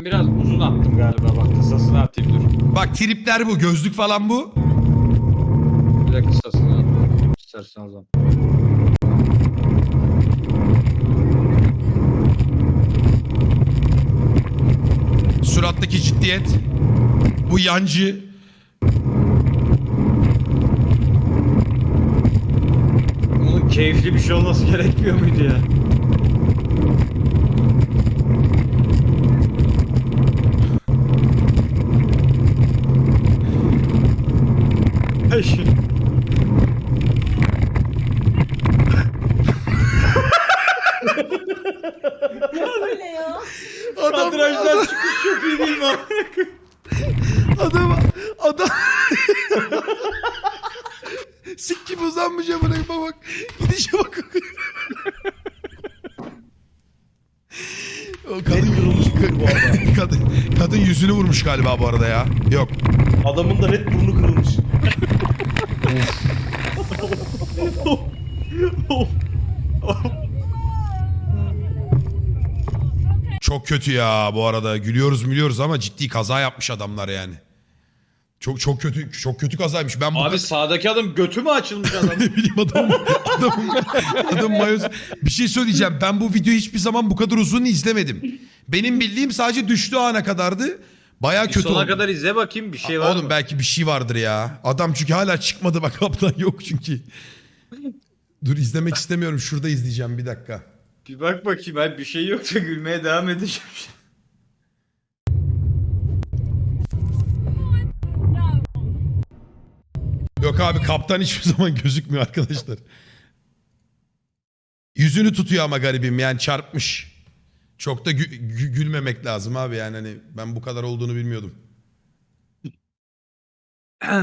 Ben biraz uzun attım galiba bak kısasını atayım dur. Bak tripler bu. Gözlük falan bu. Bir de kısasını atayım. İstersen o zaman. Surattaki ciddiyet. Bu yancı. Bunun keyifli bir şey olması gerekmiyor muydu ya? Ay, şu- Öyle ya. Adam, Kadrajdan çıkış çok iyi değil mi? adam, adam. Sik gibi uzanmış amına koyayım, bak. Gidişe bak. o kadın yorulmuş bu arada. kadın, kadın yüzünü vurmuş galiba bu arada ya. Yok. Adamın da net burnu kırılmış. Çok kötü ya bu arada. Gülüyoruz gülüyoruz ama ciddi kaza yapmış adamlar yani. Çok çok kötü çok kötü kazaymış. Ben bu Abi sağdaki adam götü mü açılmış adam? ne bileyim adam adam adam mayoz. Bir şey söyleyeceğim. Ben bu videoyu hiçbir zaman bu kadar uzun izlemedim. Benim bildiğim sadece düştüğü ana kadardı. Baya kötü sona oldu. kadar izle bakayım bir şey var Oğlum mı? belki bir şey vardır ya. Adam çünkü hala çıkmadı bak kaptan yok çünkü. Dur izlemek istemiyorum. Şurada izleyeceğim bir dakika. Bir bak bakayım abi bir şey yoksa gülmeye devam edeceğim. Yok abi kaptan hiçbir zaman gözükmüyor arkadaşlar. Yüzünü tutuyor ama garibim yani çarpmış. Çok da gü- gü- gülmemek lazım abi yani hani ben bu kadar olduğunu bilmiyordum.